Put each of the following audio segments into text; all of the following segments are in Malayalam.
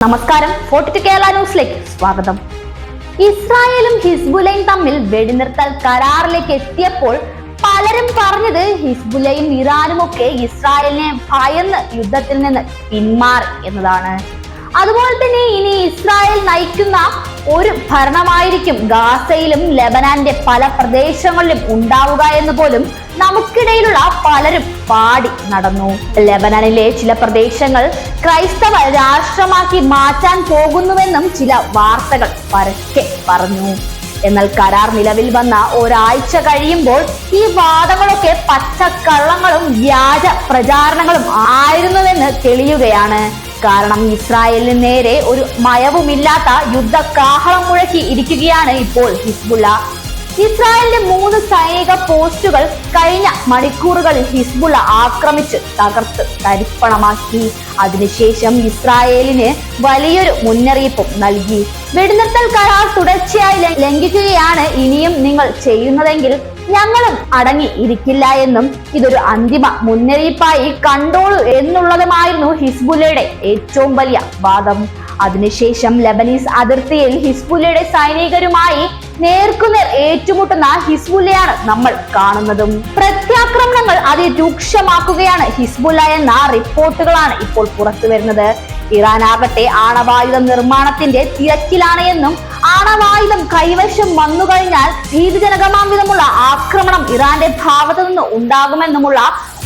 നമസ്കാരം. കേരള ന്യൂസിലേക്ക് സ്വാഗതം. ഇസ്രായേലും ഹിസ്ബുലയും തമ്മിൽ വെടിനിർത്തൽ കരാറിലേക്ക് എത്തിയപ്പോൾ പലരും പറഞ്ഞത് ഹിസ്ബുലയും ഇറാനും ഒക്കെ ഇസ്രായേലിനെ ഭയന്ന് യുദ്ധത്തിൽ നിന്ന് പിന്മാറി എന്നതാണ്. അതുപോലെ തന്നെ ഇനി ഇസ്രായേൽ നയിക്കുന്ന ഒരു ഭരണമായിരിക്കും ഗാസയിലും ലെബനാന്റെ പല പ്രദേശങ്ങളിലും ഉണ്ടാവുക എന്ന് പോലും നമുക്കിടയിലുള്ള പലരും പാടി നടന്നു. ലെബനനിലെ ചില പ്രദേശങ്ങൾ ക്രൈസ്തവ രാഷ്ട്രമാക്കി മാറ്റാൻ പോകുന്നുവെന്നും ചില വാർത്തകൾ പരക്കെ പറഞ്ഞു. എന്നാൽ കരാർ നിലവിൽ വന്ന ഒരാഴ്ച കഴിയുമ്പോൾ ഈ വാദങ്ങളൊക്കെ പച്ചക്കള്ളങ്ങളും വ്യാജ പ്രചാരണങ്ങളും ആയിരുന്നുവെന്ന് തെളിയുകയാണ്. കാരണം ഇസ്രായേലിന് നേരെ ഒരു മയവുമില്ലാത്ത യുദ്ധ കാഹളം മുഴക്കി ഇരിക്കുകയാണ് ഇപ്പോൾ ഹിസ്ബുള്ള. ഇസ്രായേലിന്റെ മൂന്ന് സൈനിക പോസ്റ്റുകൾ കഴിഞ്ഞ മണിക്കൂറുകളിൽ ഹിസ്ബുള്ള ആക്രമിച്ച് തകർത്ത് തരിപ്പണമാക്കി. അതിനുശേഷം ഇസ്രായേലിന് വലിയൊരു മുന്നറിയിപ്പും നൽകി. വെടിനിർത്തൽ കരാർ തുടർച്ചയായി ലംഘിക്കുകയാണ് ഇനിയും നിങ്ങൾ ചെയ്യുന്നതെങ്കിൽ ഞങ്ങളും അടങ്ങി ഇരിക്കില്ല എന്നും ഇതൊരു അന്തിമ മുന്നറിയിപ്പായി കണ്ടോളൂ എന്നുള്ളതുമായിരുന്നു ഹിസ്ബുലയുടെ ഏറ്റവും വലിയ വാദം. അതിനുശേഷം ലബനീസ് അതിർത്തിയിൽ ഹിസ്ബുലയുടെ സൈനികരുമായി നേർക്കുനേർ ഏറ്റുമുട്ടുന്ന ഹിസ്ബുല്ലയാണ് നമ്മൾ കാണുന്നതും. പ്രത്യാക്രമണങ്ങൾ അതിരൂക്ഷമാക്കുകയാണ് ഹിസ്ബുല്ല എന്ന റിപ്പോർട്ടുകളാണ് ഇപ്പോൾ പുറത്തു വരുന്നത്. ഇറാൻ ആകട്ടെ ആണവായുധ നിർമ്മാണത്തിന്റെ തിരക്കിലാണ് എന്നും ആണവായുധം കൈവശം വന്നു കഴിഞ്ഞാൽ ഭീതിജനകമാം വിധമുള്ള ആക്രമണം ഇറാന്റെ ഭാഗത്തു നിന്ന് ഉണ്ടാകുമെന്നുമുള്ള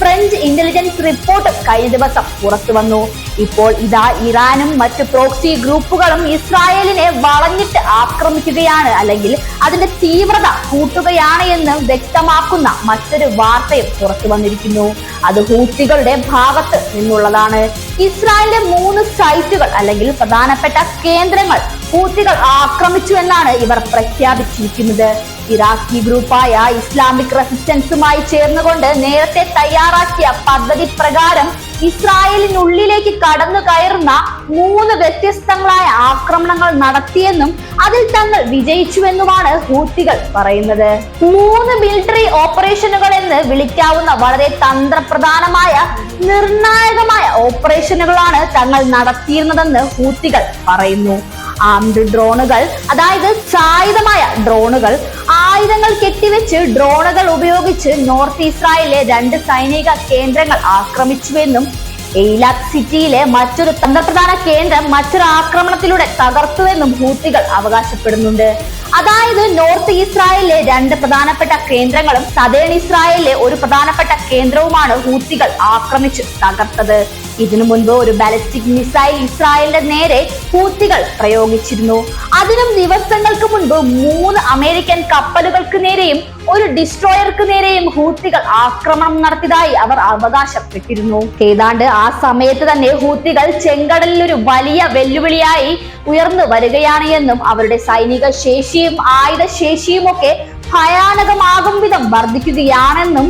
ഫ്രഞ്ച് ഇന്റലിജൻസ് റിപ്പോർട്ട് കഴിഞ്ഞ ദിവസം പുറത്തു വന്നു. ഇപ്പോൾ ഇതാ ഇറാനും മറ്റ് പ്രോക്സി ഗ്രൂപ്പുകളും ഇസ്രായേലിനെ വളഞ്ഞിട്ട് ആക്രമിക്കുകയാണ്. അല്ലെങ്കിൽ അതിന്റെ തീവ്രത കൂട്ടുകയാണ് എന്ന് വ്യക്തമാക്കുന്ന മറ്റൊരു വാർത്തയും പുറത്തു വന്നിരിക്കുന്നു. അത് ഹൂത്തികളുടെ ഭാഗത്ത് നിന്നുള്ളതാണ്. ഇസ്രായേലിന്റെ മൂന്ന് സൈറ്റുകൾ അല്ലെങ്കിൽ പ്രധാനപ്പെട്ട കേന്ദ്രങ്ങൾ ഹൂത്തികൾ ആക്രമിച്ചു എന്നാണ് ഇവർ പ്രഖ്യാപിച്ചിരിക്കുന്നത്. ഇറാഖി ഗ്രൂപ്പായ ഇസ്ലാമിക് റെസിസ്റ്റൻസുമായി ചേർന്നുകൊണ്ട് നേരത്തെ തയ്യാറാക്കിയ പദ്ധതി പ്രകാരം ഇസ്രായേലിനുള്ളിലേക്ക് കടന്നു കയറുന്ന മൂന്ന് വ്യത്യസ്തങ്ങളായ ആക്രമണങ്ങൾ നടത്തിയെന്നും അതിൽ തങ്ങൾ വിജയിച്ചുവെന്നുമാണ് ഹൂത്തികൾ പറയുന്നത്. മൂന്ന് മിലിറ്ററി ഓപ്പറേഷനുകൾ എന്ന് വിളിക്കാവുന്ന വളരെ തന്ത്രപ്രധാനമായ നിർണായകമായ ഓപ്പറേഷനുകളാണ് തങ്ങൾ നടത്തിയിരുന്നതെന്ന് ഹൂത്തികൾ പറയുന്നു. ആംഡ് ഡ്രോണുകൾ അതായത് സായുധമായ ഡ്രോണുകൾ ആയുധങ്ങൾ കെട്ടിവെച്ച് ഡ്രോണുകൾ ഉപയോഗിച്ച് നോർത്ത് ഇസ്രായേലിലെ രണ്ട് സൈനിക കേന്ദ്രങ്ങൾ ആക്രമിച്ചുവെന്നും എയ്ലാക് സിറ്റിയിലെ മറ്റൊരു തന്ത്രപ്രധാന കേന്ദ്രം മറ്റൊരു ആക്രമണത്തിലൂടെ തകർത്തുവെന്നും ഹൂത്തികൾ അവകാശപ്പെടുന്നുണ്ട്. അതായത് നോർത്ത് ഇസ്രായേലിലെ രണ്ട് പ്രധാനപ്പെട്ട കേന്ദ്രങ്ങളും സദേൺ ഇസ്രായേലിലെ ഒരു പ്രധാനപ്പെട്ട കേന്ദ്രവുമാണ് ഹൂത്തികൾ ആക്രമിച്ച് തകർത്തത്. ഇതിനു മുൻപ് ഒരു ബാലിസ്റ്റിക് മിസൈൽ ഇസ്രായേലിന്റെ നേരെ ഹൂത്തികൾ പ്രയോഗിച്ചിരുന്നു. അതിനും ദിവസങ്ങൾക്ക് മുൻപ് മൂന്ന് അമേരിക്കൻ കപ്പലുകൾക്ക് നേരെയും ഒരു ഡിസ്ട്രോയർക്ക് നേരെയും ഹൂത്തികൾ ആക്രമണം നടത്തിയതായി അവർ അവകാശപ്പെട്ടിരുന്നു. ഏതാണ്ട് ആ സമയത്ത് തന്നെ ഹൂത്തികൾ ചെങ്കടലിൽ ഒരു വലിയ വെല്ലുവിളിയായി ഉയർന്നു വരികയാണ് എന്നും അവരുടെ സൈനിക ശേഷിയും ആയുധ ശേഷിയും ഒക്കെ ഭയാനകമാകും വിധം വർദ്ധിക്കുകയാണെന്നും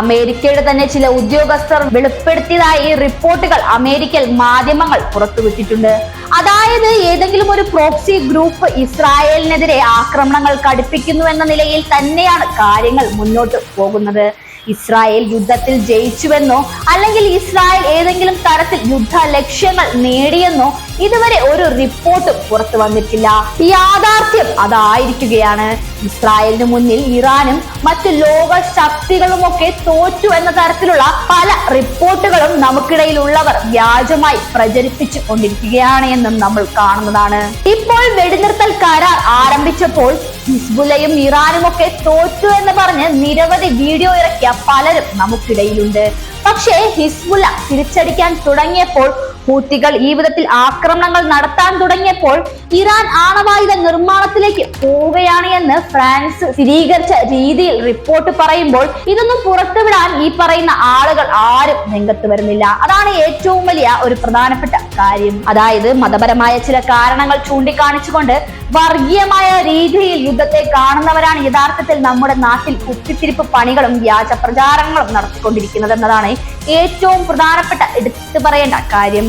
അമേരിക്കയുടെ തന്നെ ചില ഉദ്യോഗസ്ഥർ വെളിപ്പെടുത്തിയതായി റിപ്പോർട്ടുകൾ അമേരിക്കൻ മാധ്യമങ്ങൾ പുറത്തുവിട്ടിട്ടുണ്ട്. അതായത് ഏതെങ്കിലും ഒരു പ്രോക്സി ഗ്രൂപ്പ് ഇസ്രായേലിനെതിരെ ആക്രമണങ്ങൾ കടുപ്പിക്കുന്നു എന്ന നിലയിൽ തന്നെയാണ് കാര്യങ്ങൾ മുന്നോട്ട് പോകുന്നത്. ഇസ്രായേൽ യുദ്ധത്തിൽ ജയിച്ചുവെന്നോ അല്ലെങ്കിൽ ഇസ്രായേൽ ഏതെങ്കിലും തരത്തിൽ യുദ്ധ ലക്ഷ്യങ്ങൾ നേടിയെന്നോ ഇതുവരെ ഒരു റിപ്പോർട്ടും പുറത്തു വന്നിട്ടില്ല. യാഥാർത്ഥ്യം അതായിരിക്കുകയാണ്. ഇസ്രായേലിന് മുന്നിൽ ഇറാനും മറ്റു ലോക ശക്തികളുമൊക്കെ തോറ്റു എന്ന തരത്തിലുള്ള പല റിപ്പോർട്ടുകളും നമുക്കിടയിലുള്ളവർ വ്യാജമായി പ്രചരിപ്പിച്ചു കൊണ്ടിരിക്കുകയാണ് എന്നും നമ്മൾ കാണുന്നതാണ്. ഇപ്പോൾ വെടിനിർത്തൽ കരാർ ആരംഭിച്ചപ്പോൾ ഹിസ്ബുലയും ഇറാനും ഒക്കെ തോറ്റു എന്ന് പറഞ്ഞ് നിരവധി വീഡിയോ ഇറക്കിയ പലരും നമുക്കിടയിലുണ്ട്. പക്ഷേ ഹിസ്ബുല തിരിച്ചടിക്കാൻ തുടങ്ങിയപ്പോൾ ഹൂത്തികൾ ഈ വിധത്തിൽ ആക്രമണങ്ങൾ നടത്താൻ തുടങ്ങിയപ്പോൾ ഇറാൻ ആണവായുധ നിർമ്മാണത്തിലേക്ക് പോവുകയാണ് എന്ന് ഫ്രാൻസ് സ്ഥിരീകരിച്ച രീതിയിൽ റിപ്പോർട്ട് പറയുമ്പോൾ ഇതൊന്നും പുറത്തുവിടാൻ ഈ പറയുന്ന ആളുകൾ ആരും രംഗത്ത് വരുന്നില്ല. അതാണ് ഏറ്റവും വലിയ ഒരു പ്രധാനപ്പെട്ട കാര്യം. അതായത് മതപരമായ ചില കാരണങ്ങൾ ചൂണ്ടിക്കാണിച്ചുകൊണ്ട് വർഗീയമായ രീതിയിൽ യുദ്ധത്തെ കാണുന്നവരാണ് യഥാർത്ഥത്തിൽ നമ്മുടെ നാട്ടിൽ കുത്തിത്തിരിപ്പ് പണികളും വ്യാജ പ്രചാരണങ്ങളും നടത്തിക്കൊണ്ടിരിക്കുന്നത് എന്നതാണ് ഏറ്റവും പ്രധാനപ്പെട്ട എടുത്തു പറയേണ്ട കാര്യം.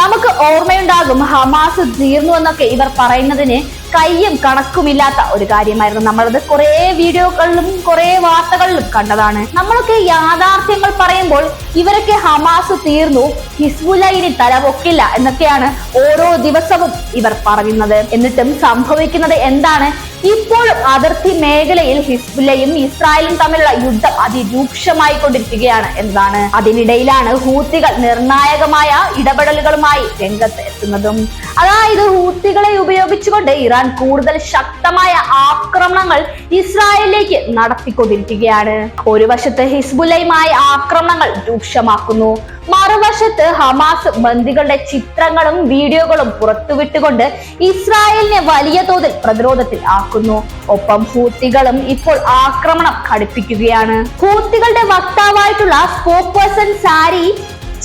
നമുക്ക് ഓർമ്മയുണ്ടാകും ഹമാസ് തീർന്നു എന്നൊക്കെ ഇവർ പറയുന്നതിന് കയ്യും കണക്കുമില്ലാത്ത ഒരു കാര്യമായിരുന്നു നമ്മളത്. കുറെ വീഡിയോകളിലും കുറെ വാർത്തകളിലും കണ്ടതാണ്. നമ്മളൊക്കെ യാഥാർത്ഥ്യങ്ങൾ പറയുമ്പോൾ ഇവരൊക്കെ ഹമാസ് തീർന്നു ഹിസ്ബുല ഇനി തലപൊക്കില്ല എന്നൊക്കെയാണ് ഓരോ ദിവസവും ഇവർ പറയുന്നത്. എന്നിട്ടും സംഭവിക്കുന്നത് എന്താണ്? ഇപ്പോഴും അതിർത്തി മേഖലയിൽ ഹിസ്ബുല്ലയും ഇസ്രായേലും തമ്മിലുള്ള യുദ്ധം അതിരൂക്ഷമായി കൊണ്ടിരിക്കുകയാണ് എന്നതാണ് അതിനിടയിലാണ് ഹൂത്തികൾ നിർണായകമായ ഇടപെടലുകളുമായി രംഗത്ത് എത്തുന്നതും. അതായത് ഹൂത്തികളെ ഉപയോഗിച്ചുകൊണ്ട് ഇറാൻ കൂടുതൽ ശക്തമായ ആക്രമണങ്ങൾ ഇസ്രായേലിലേക്ക് നടത്തിക്കൊണ്ടിരിക്കുകയാണ്. ഒരു വശത്ത് ഹിസ്ബുല്ലയുമായി ആക്രമണങ്ങൾ രൂക്ഷമാക്കുന്നു. മറുവശത്ത് ഹമാസ് ബന്ദികളുടെ ചിത്രങ്ങളും വീഡിയോകളും പുറത്തുവിട്ടുകൊണ്ട് ഇസ്രായേലിനെ വലിയ തോതിൽ പ്രതിരോധത്തിൽ ആക്കുന്നു. ഒപ്പം ഹൂത്തികളും ഇപ്പോൾ ആക്രമണം ഘടിപ്പിക്കുകയാണ്. ഹൂത്തികളുടെ വക്താവായിട്ടുള്ള സ്പോക്ക് പേഴ്സൺ സാരി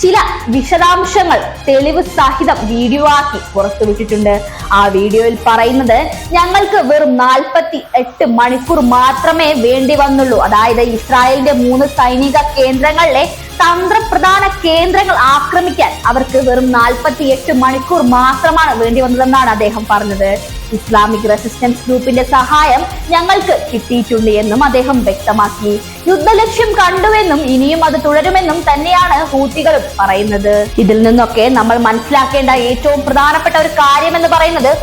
ചില വിശദാംശങ്ങൾ തെളിവ് സഹിതം വീഡിയോ ആക്കി പുറത്തുവിട്ടിട്ടുണ്ട്. ആ വീഡിയോയിൽ പറയുന്നത് ഞങ്ങൾക്ക് വെറും നാൽപ്പത്തി എട്ട് മണിക്കൂർ മാത്രമേ വേണ്ടി വന്നുള്ളൂ. അതായത് ഇസ്രായേലിന്റെ മൂന്ന് സൈനിക കേന്ദ്രങ്ങളിലെ തന്ത്രപ്രധാന കേന്ദ്രങ്ങൾ ആക്രമിക്കാൻ അവർക്ക് വെറും നാൽപ്പത്തി എട്ട് മണിക്കൂർ മാത്രമാണ് വേണ്ടി വന്നതെന്നാണ് അദ്ദേഹം പറഞ്ഞത്. ഇസ്ലാമിക് റെസിസ്റ്റൻസ് ഗ്രൂപ്പിന്റെ സഹായം ഞങ്ങൾക്ക് കിട്ടിയിട്ടുണ്ട് എന്നും അദ്ദേഹം വ്യക്തമാക്കി. യുദ്ധലക്ഷ്യം കണ്ടുവെന്നും ഇനിയും അത് തുടരുമെന്നും തന്നെയാണ് ഹൂത്തികളും പറയുന്നത്. ഇതിൽ നിന്നൊക്കെ നമ്മൾ മനസ്സിലാക്കേണ്ട ഏറ്റവും പ്രധാനപ്പെട്ട ഒരു കാര്യം എന്ന് പറയുന്നത്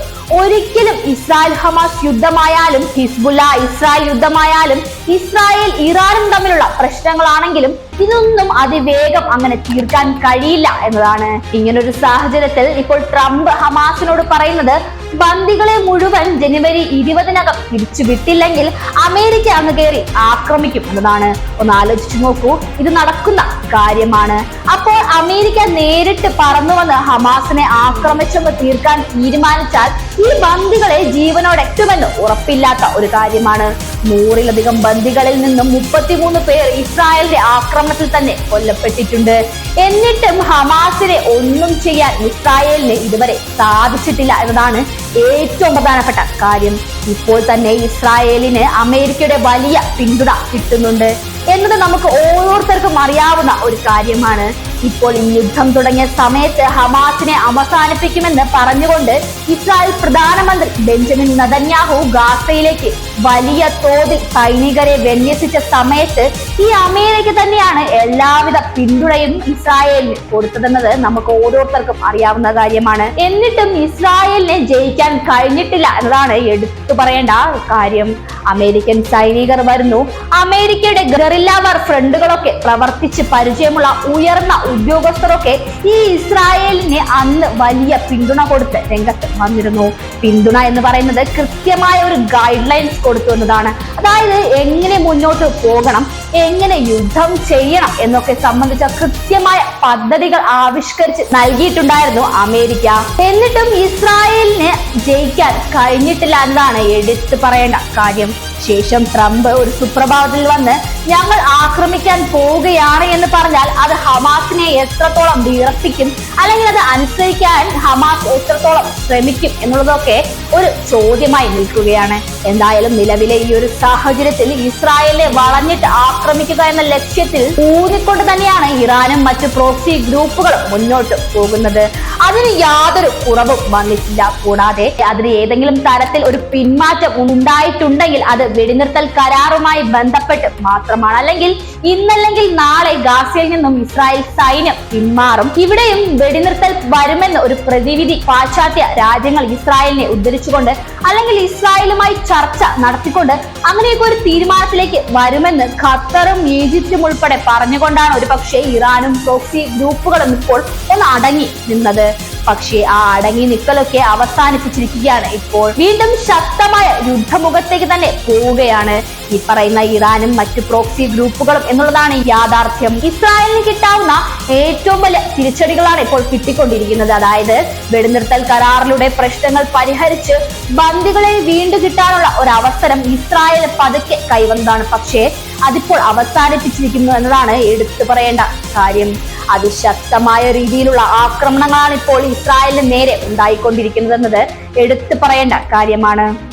ഒരിക്കലും ഇസ്രായേൽ ഹമാസ് യുദ്ധമായാലും ഹിസ്ബുല്ല ഇസ്രായേൽ യുദ്ധമായാലും ഇസ്രായേൽ ഇറാനും തമ്മിലുള്ള പ്രശ്നങ്ങളാണെങ്കിലും ഇതൊന്നും അതിവേഗം അങ്ങനെ തീർക്കാൻ കഴിയില്ല എന്നതാണ് ഇങ്ങനൊരു സാഹചര്യത്തിൽ ഇപ്പോൾ ട്രംപ് ഹമാസിനോട് പറയുന്നത് ബന്ദികളെ മുഴുവൻ ജനുവരി ഇരുപതിനകം തിരിച്ചു വിട്ടില്ലെങ്കിൽ അമേരിക്ക അങ്ങ് കയറി ആക്രമിക്കും എന്നതാണ്. ഒന്ന് ആലോചിച്ചു നോക്കൂ ഇത് നടക്കുന്ന കാര്യമാണ്. അപ്പോൾ അമേരിക്ക നേരിട്ട് പറന്നു വന്ന് ഹമാസിനെ ആക്രമിച്ചെന്ന് തീർക്കാൻ തീരുമാനിച്ചാൽ ഈ ബന്ദികളെ ജീവനോടെ എത്തുമെന്ന് ഉറപ്പില്ലാത്ത ഒരു കാര്യമാണ്. നൂറിലധികം ബന്ദികളിൽ നിന്നും മുപ്പത്തിമൂന്ന് പേർ ഇസ്രായേലിന്റെ ആക്രമണത്തിൽ തന്നെ കൊല്ലപ്പെട്ടിട്ടുണ്ട്. എന്നിട്ടും ഹമാസിനെ ഒന്നും ചെയ്യാൻ ഇസ്രായേലിന് ഇതുവരെ സാധിച്ചിട്ടില്ല എന്നതാണ് ഏറ്റവും പ്രധാനപ്പെട്ട കാര്യം ഇപ്പോൾ തന്നെ ഇസ്രായേലിന് അമേരിക്കയുടെ വലിയ പിന്തുണ കിട്ടുന്നുണ്ട് എന്നത് നമുക്ക് ഓരോരുത്തർക്കും അറിയാവുന്ന ഒരു കാര്യമാണ്. ഇപ്പോൾ ഈ യുദ്ധം തുടങ്ങിയ സമയത്ത് ഹമാസിനെ അവസാനിപ്പിക്കുമെന്ന് പറഞ്ഞുകൊണ്ട് ഇസ്രായേൽ പ്രധാനമന്ത്രി ബെഞ്ചമിൻ നദന്യാഹു ഗാസയിലേക്ക് വലിയ തോതിൽ സൈനികരെ വിന്യസിച്ച സമയത്ത് ഈ അമേരിക്ക തന്നെയാണ് എല്ലാവിധ പിന്തുണയും ഇസ്രായേലിന് കൊടുത്തതെന്നത് നമുക്ക് ഓരോരുത്തർക്കും അറിയാവുന്ന കാര്യമാണ്. എന്നിട്ടും ഇസ്രായേലിനെ ജയിക്കാൻ കഴിഞ്ഞിട്ടില്ല എന്നതാണ് എടുത്തു പറയേണ്ട കാര്യം. അമേരിക്കൻ സൈനികർ വരുന്നു. അമേരിക്കയുടെ ഗറില്ലാവർ വാർ ഫ്രണ്ടുകളൊക്കെ പ്രവർത്തിച്ച് പരിചയമുള്ള ഉയർന്ന ഉദ്യോഗസ്ഥരൊക്കെ ഈ ഇസ്രായേലിന് അന്ന് വലിയ പിന്തുണ കൊടുത്ത് രംഗത്ത് വന്നിരുന്നു. പിന്തുണ എന്ന് പറയുന്നത് കൃത്യമായ ഒരു ഗൈഡ് ലൈൻസ് കൊടുത്തു എന്നതാണ്. അതായത് എങ്ങനെ മുന്നോട്ട് പോകണം എങ്ങനെ യുദ്ധം ചെയ്യണം എന്നൊക്കെ സംബന്ധിച്ച കൃത്യമായ പദ്ധതികൾ ആവിഷ്കരിച്ച് നൽകിയിട്ടുണ്ടായിരുന്നു അമേരിക്ക. എന്നിട്ടും ഇസ്രായേലിന് ജയിക്കാൻ കഴിഞ്ഞിട്ടില്ല എന്നതാണ് എടുത്തു പറയേണ്ട കാര്യം. ശേഷം ട്രംപ് ഒരു സുപ്രഭാതത്തിൽ വന്ന് ഞങ്ങൾ ആക്രമിക്കാൻ പോവുകയാണ് എന്ന് പറഞ്ഞാൽ അത് ഹമാസിനെ എത്രത്തോളം വിറപ്പിക്കും അല്ലെങ്കിൽ അത് അനുസരിക്കാൻ ഹമാസ് എത്രത്തോളം ശ്രമിക്കും എന്നുള്ളതൊക്കെ ഒരു ചോദ്യമായി നിൽക്കുകയാണ്. എന്തായാലും നിലവിലെ ഈ ഒരു സാഹചര്യത്തിൽ ഇസ്രായേലിനെ വളഞ്ഞിട്ട് ആക്രമിക്കുക എന്ന ലക്ഷ്യത്തിൽ ഊന്നിക്കൊണ്ട് തന്നെയാണ് ഇറാനും മറ്റ് പ്രോക്സി ഗ്രൂപ്പുകളും മുന്നോട്ട് പോകുന്നത്. അതിന് യാതൊരു കുറവും വന്നിട്ടില്ല. കൂടാതെ അതിന് ഏതെങ്കിലും തരത്തിൽ ഒരു പിന്മാറ്റം ഉണ്ടായിട്ടുണ്ടെങ്കിൽ അത് വെടിനിർത്തൽ കരാറുമായി ബന്ധപ്പെട്ട് മാത്രമാണ്. അല്ലെങ്കിൽ ഇന്നല്ലെങ്കിൽ നാളെ ഗാസയിൽ നിന്നും ഇസ്രായേൽ സൈന്യം പിന്മാറും. ഇവിടെയും വെടിനിർത്തൽ വരുമെന്ന് ഒരു പ്രതിവിധി പാശ്ചാത്യ രാജ്യങ്ങൾ ഇസ്രായേലിനെ ഉദ്ധരിച്ചുകൊണ്ട് അല്ലെങ്കിൽ ഇസ്രായേലുമായി ചർച്ച നടത്തിക്കൊണ്ട് അങ്ങനെയൊക്കെ ഒരു തീരുമാനത്തിലേക്ക് വരുമെന്ന് ഖത്തറും ഈജിപ്തും ഉൾപ്പെടെ പറഞ്ഞുകൊണ്ടാണ് ഒരു പക്ഷേ ഇറാനും പ്രോക്സി ഗ്രൂപ്പുകളും ഇപ്പോൾ ഒന്ന് അടങ്ങി നിന്നത്. പക്ഷേ ആ അടങ്ങി നിക്കലൊക്കെ അവസാനിപ്പിച്ചിരിക്കുകയാണ് ഇപ്പോൾ. വീണ്ടും ശക്തമായ യുദ്ധമുഖത്തേക്ക് തന്നെ പോവുകയാണ്. ഈ പറയുന്ന ഇറാനും മറ്റ് പ്രോക്സി ഗ്രൂപ്പുകളും എന്നുള്ളതാണ് യാഥാർത്ഥ്യം. ഇസ്രായേലിന് കിട്ടാവുന്ന ഏറ്റവും വലിയ തിരിച്ചടികളാണ് ഇപ്പോൾ കിട്ടിക്കൊണ്ടിരിക്കുന്നത്. അതായത് വെടിനിർത്തൽ കരാറിലൂടെ പ്രശ്നങ്ങൾ പരിഹരിച്ച് ബന്ദികളെ വീണ്ടും കിട്ടാനുള്ള ഒരു അവസരം ഇസ്രായേൽ പതുക്കെ കൈവന്നതാണ്. പക്ഷേ അതിപ്പോൾ അവസാനിപ്പിച്ചിരിക്കുന്നു എന്നതാണ് എടുത്തു പറയേണ്ട കാര്യം. അതിശക്തമായ രീതിയിലുള്ള ആക്രമണങ്ങളാണ് ഇപ്പോൾ ഇസ്രായേലിന് നേരെ ഉണ്ടായിക്കൊണ്ടിരിക്കുന്നത് എന്നത് എടുത്തു പറയേണ്ട കാര്യമാണ്.